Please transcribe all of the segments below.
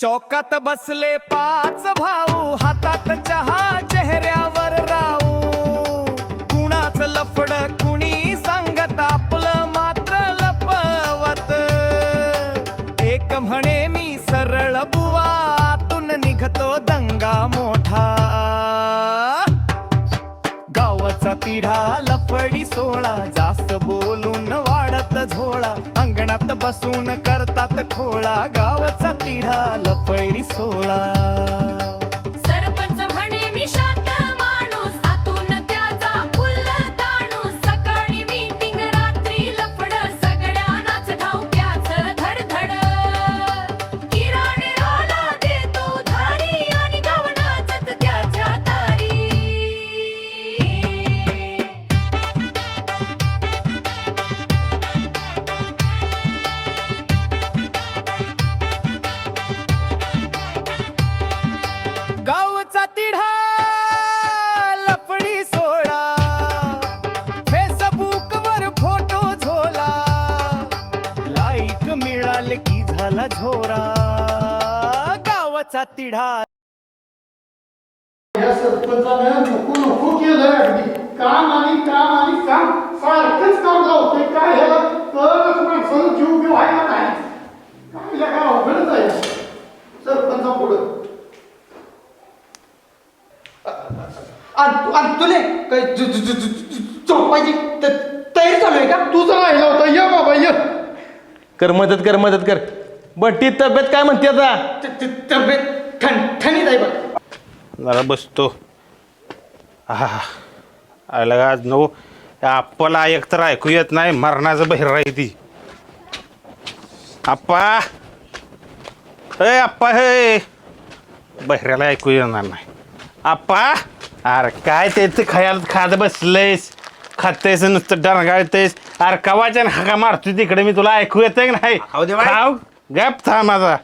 चौकात बसले पाच भाऊ हातात चहा चेहऱ्यावर राहू. कुणाच लफड कुणी सांगत आपलं मात्र लपवत. एक म्हणे मी सरळ बुवातून निघतो दंगा मोठा. गावाचा तिढा लफडी सोळा जास्त बोलून वाढत झोळा अंगणात बसून करतात खोळा. गावाचा तिढा लपैरी सोळा. झाला झोरा. गावाचा तिढा. या सरपंचानं नको नको केलं अगदी. काम आणि काम आणि काम सारखंच काम लावतोय. काय ह्याला माणसानं जीव घेऊ आहे का नाही. काय लगा अवघडच आहे? सरपंचा पुढं तुले काय झोपायची त- तयारी चालू आहे का? तुझं राहिलं होतं. ये बाबा ये. कर मदत कर मदत कर. बट्टी तब्येत काय म्हणते आता? त- त- तब्येत ठणठणीत आहे बघ. जरा बसतो. हा आला का आज त्या आप्पाला एकतर ऐकू येत नाही मरणाचं बहिर आहे ती. आप्पा. ए आप्पा हे. बहिऱ्याला ऐकू येणार नाही. आप्पा. अरे काय त्याचं खायला खात बसलंयस? खातेस नुसतं डरगाळतेस. अरे कवाच्या हाका मारतोय तिकडे? मी तुला ऐकू येतंय का नाही? खाऊ. गप थांब माझा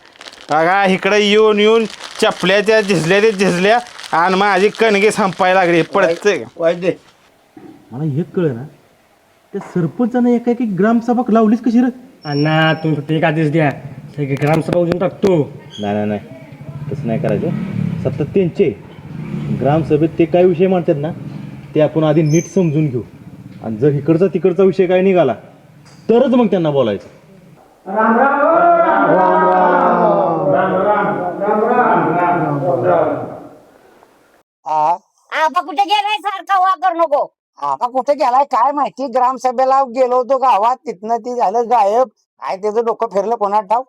बघा इकडे येऊन येऊन चपल्या त्या झिजल्या त्या झिजल्या आणि माझी कणगी संपायला लागली. पडते मला हे कळ ना त्या सरपंचानं एका एक ग्रामसभा लावलीच कशी रे? अण्णा तुम्ही फक्त एक आदेश द्या. सगळे ग्रामसभा उजून टाकतो. नाही नाही नाही. तसं नाही करायचं. सतत त्यांचे ग्रामसभेत ते काय विषय म्हणतात ना ते आपण आधी नीट समजून घेऊ. आणि जर इकडचा तिकडचा विषय काय निघाला तरच मग त्यांना बोलायचं. आता कुठे गेलाय सारखा वापर नको? आता कुठे गेलाय? काय माहिती? ग्रामसभेला गेलो होतो गावात. तिथनं ती झालं गायब. काय त्याचं डोकं फिरलं कोणा ठाव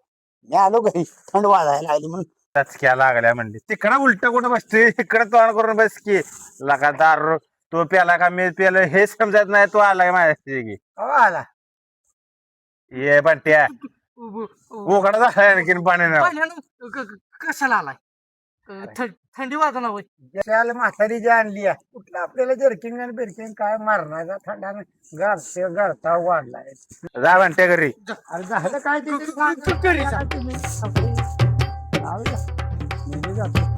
मी आलो घरी. थंड वाजायला लागली म्हणून. टचक्या लागल्या म्हणली. तिकडं उलट कुठं बसते इकडं तोंड करून बस की. लगातार तो प्याला का मी प्याला? हे समजत नाही तो आला का माझ्या की आला. ये बंट्या उघडा झाला आणखीन पाण्यानं. कशाला आलाय? थंडी वाजना होय. त्याला म्हातारी जी आणली आहे कुठलं आपल्याला जर्किंग आणि बिर्किंग काय मारणार थंडानं गारते गारता वाढलाय. जा बंट्या घरी. अरे झालं काय ते? तरी सांगा. तुम्ही- जाऊ द्या. मी बी जातो.